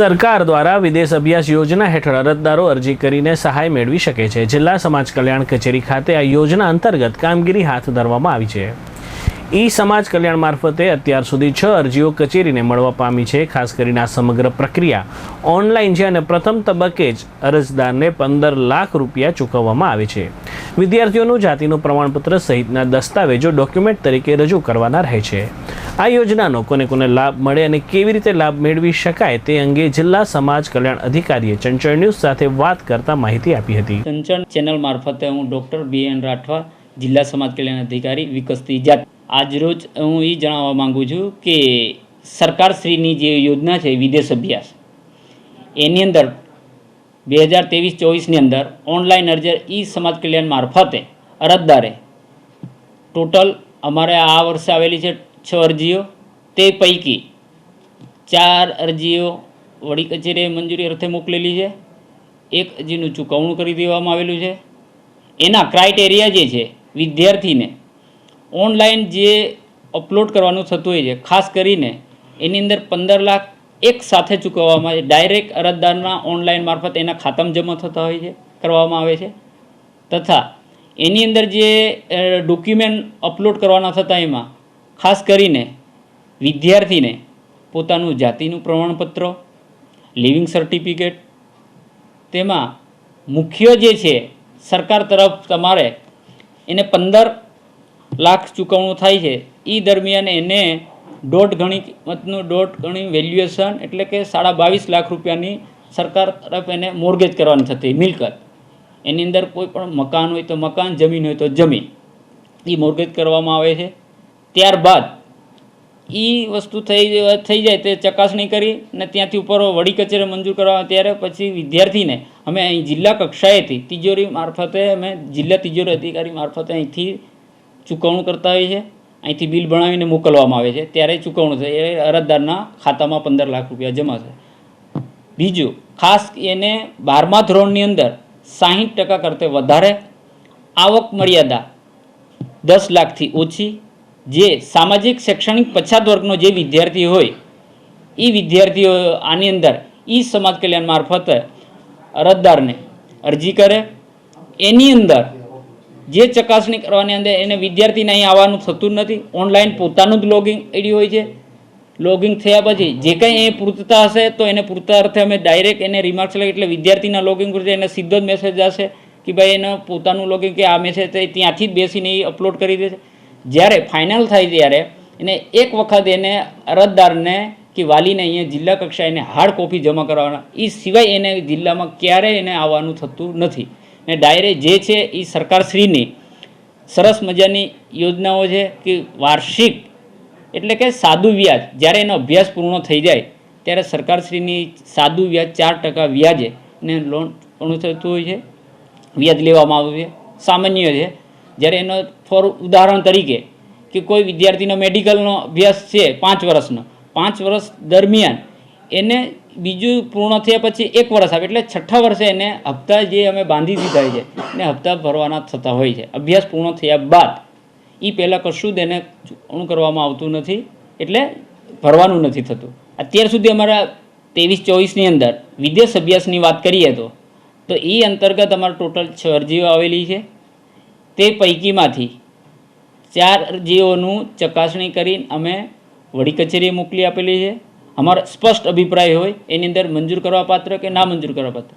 સરકાર દ્વારા વિદેશ અભ્યાસ યોજના હેઠળ અરજદારો અરજી કરીને સહાય મેળવી શકે છે. જિલ્લા સમાજ કલ્યાણ કચેરી ખાતે આ યોજના અંતર્ગત કામગીરી હાથ ધરવામાં આવી છે. ઈ સમાજ કલ્યાણ મારફતે અત્યાર સુધી છ અરજીઓ કચેરીને મળવા પામી છે. ખાસ કરીને આ સમગ્ર પ્રક્રિયા ઓનલાઈન છે અને પ્રથમ તબક્કે જ અરજદારને પંદર લાખ રૂપિયા ચૂકવવામાં આવે છે. વિદ્યાર્થીઓનું જાતિનું પ્રમાણપત્ર સહિતના દસ્તાવેજો ડોક્યુમેન્ટ તરીકે રજૂ કરવાના રહે છે. આ યોજનાનો કોને કોને લાભ મળે અને કેવી રીતે લાભ મેળવી શકાય તે અંગે જિલ્લા સમાજ કલ્યાણ અધિકારીએ ચંચળ ન્યૂઝ સાથે વાત કરતા માહિતી આપી હતી. ચંચળ ચેનલ મારફતે હું ડૉક્ટર બી એન રાઠવા, જિલ્લા સમાજ કલ્યાણ અધિકારી વિકસતી જાત આજરોજ હું એ જણાવવા માગું છું કે સરકારશ્રીની જે યોજના છે, વિદેશ અભ્યાસ, એની અંદર બે હજાર ત્રેવીસ ચોવીસની અંદર ઓનલાઈન અરજી ઈ સમાજ કલ્યાણ મારફતે અરજદારે ટોટલ અમારે આ વર્ષે આવેલી છે છ અરજીઓ, તે પૈકી ચાર અરજીઓ વડી કચેરીએ મંજૂરી અર્થે મોકલેલી છે. એક અરજીનું ચૂકવણું કરી દેવામાં આવેલું છે. એના ક્રાઇટેરિયા જે છે, વિદ્યાર્થીને ઓનલાઈન જે અપલોડ કરવાનું થતું હોય છે, ખાસ કરીને એની અંદર પંદર લાખ એક સાથે ચૂકવવામાં આવે ડાયરેક્ટ અરજદારના ઓનલાઈન મારફત એના ખાતામાં જમા થતા હોય છે, કરવામાં આવે છે. તથા એની અંદર જે ડોક્યુમેન્ટ અપલોડ કરવાના થતા એમાં ખાસ કરીને વિદ્યાર્થીને પોતાનું જાતિનું પ્રમાણપત્ર, લિવિંગ સર્ટિફિકેટ, તેમાં મુખ્ય જે છે સરકાર તરફ તમારે એને પંદર લાખ ચૂકવણું થાય છે. એ દરમિયાન એને દોઢ ગણી કિંમતનું દોઢ ગણી વેલ્યુએશન એટલે કે સાડા બાવીસ લાખ રૂપિયાની સરકાર તરફ એને મોર્ગેજ કરવાની થતી મિલકત. એની અંદર કોઈ પણ મકાન હોય તો મકાન, જમીન હોય તો જમીન. એ મોર્ગેજ કરવામાં આવે છે. ત્યારબાદ એ વસ્તુ થઈ થઈ જાય તે ચકાસણી કરી અને ત્યાંથી ઉપર વડી કચેરી મંજૂર કરવા ત્યારે પછી વિદ્યાર્થીને અમે અહીં જિલ્લા કક્ષાએથી તિજોરી મારફતે અમે જિલ્લા તિજોરી અધિકારી મારફતે અહીંથી ચૂકવણું કરતા હોઈએ છીએ. અહીંથી બિલ બનાવીને મોકલવામાં આવે છે. ત્યારે ચૂકવણું થાય. એ અરજદારના ખાતામાં પંદર લાખ રૂપિયા જમા થાય. બીજું, ખાસ એને બારમા ધોરણની અંદર સાહીઠ ટકા કરતાં વધારે આવક મર્યાદા દસ લાખથી ઓછી જે સામાજિક, શૈક્ષણિક પછાત વર્ગનો જે વિદ્યાર્થી હોય એ વિદ્યાર્થીઓ આની અંદર એ સમાજ કલ્યાણ મારફતે અરજદારને અરજી કરે. એની અંદર જે ચકાસણી કરવાની અંદર એને વિદ્યાર્થીને અહીં આવવાનું થતું નથી. ઓનલાઈન પોતાનું જ લોગિંગ આઈડી હોય છે. લોગિંગ થયા પછી જે કંઈ એ પૂરતતા હશે તો એને પૂરતા અર્થે અમે ડાયરેક્ટ એને રિમાર્ક્સ લઈએ એટલે વિદ્યાર્થીના લોગિંગ કરશે એને સીધો જ મેસેજ આવશે કે ભાઈ એને પોતાનું લોગિંગ કે આ મેસેજ ત્યાંથી જ બેસીને એ અપલોડ કરી દે છે. જ્યારે ફાઇનલ થાય ત્યારે એને એક વખત એને અરજદારને કે વાલીને અહીંયા જિલ્લા કક્ષાએ એને હાર્ડ કોપી જમા કરવાના એ સિવાય એને જિલ્લામાં ક્યારેય એને આવવાનું થતું નથી. ને ડાયરેક્ટ જે છે એ સરકારશ્રીની સરસ મજાની યોજનાઓ છે કે વાર્ષિક એટલે કે સાદું વ્યાજ. જ્યારે એનો અભ્યાસ પૂર્ણ થઈ જાય, ત્યારે સરકારશ્રીની સાદું વ્યાજ ચાર ટકા વ્યાજે ને લોન પૂર્ણ થતું હોય છે. વ્યાજ લેવામાં આવે છે. સામાન્ય છે. જ્યારે એનો ફોર ઉદાહરણ તરીકે કે કોઈ વિદ્યાર્થીનો મેડિકલનો અભ્યાસ છે પાંચ વર્ષનો, પાંચ વર્ષ દરમિયાન એને બીજું પૂર્ણ થયા પછી એક વર્ષ આવે, એટલે છઠ્ઠા વર્ષે એને હપ્તા જે અમે બાંધી દીધા છે, એને હપ્તા ભરવાના થતા હોય છે. અભ્યાસ પૂર્ણ થયા બાદ એ પહેલાં કશું જ એને ચૂકવણું કરવામાં આવતું નથી, એટલે ભરવાનું નથી થતું. અત્યાર સુધી અમારા ત્રેવીસ ચોવીસની અંદર વિદેશ અભ્યાસની વાત કરીએ તો તો એ અંતર્ગત અમારે ટોટલ છ અરજીઓ આવેલી છે. તે પૈકીમાંથી ચાર અરજીઓનું ચકાસણી કરીને અમે વડી કચેરીએ મોકલી આપેલી છે. અમારો સ્પષ્ટ અભિપ્રાય હોય, એની અંદર મંજૂર કરવા પાત્ર કે ના મંજૂર કરવા પાત્ર.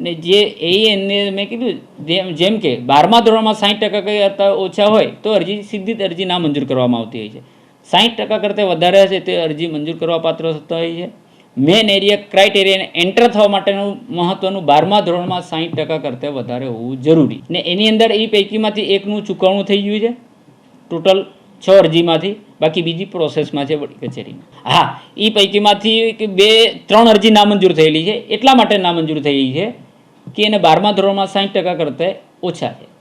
ને જે એ એને મેં કીધું, જેમ જેમ કે બારમા ધોરણમાં સાઠ ટકા કરતાં ઓછા હોય, તો અરજી, સીધી જ અરજી ના મંજૂર કરવામાં આવતી હોય છે. સાઠ ટકા કરતાં વધારે હશે, તે અરજી મંજૂર કરવા પાત્ર થતા હોય છે. મેન એરિયા ક્રાઇટેરિયાને એન્ટર થવા માટેનું મહત્વનું બારમા ધોરણમાં સાઠ ટકા કરતાં વધારે હોવું જરૂરી. ને એની અંદર એ પૈકીમાંથી એકનું ચૂકવણું થઈ ગયું છે. ટોટલ છ અરજીમાંથી, બાકી બીજી પ્રોસેસમાં છે વડી કચેરીમાં. હા, એ પૈકીમાંથી બે, ત્રણ અરજી નામંજૂર થયેલી છે. એટલા માટે નામંજૂર થયેલી છે કે એને બારમા ધોરણમાં સાઠ ટકા કરતાં ઓછા છે.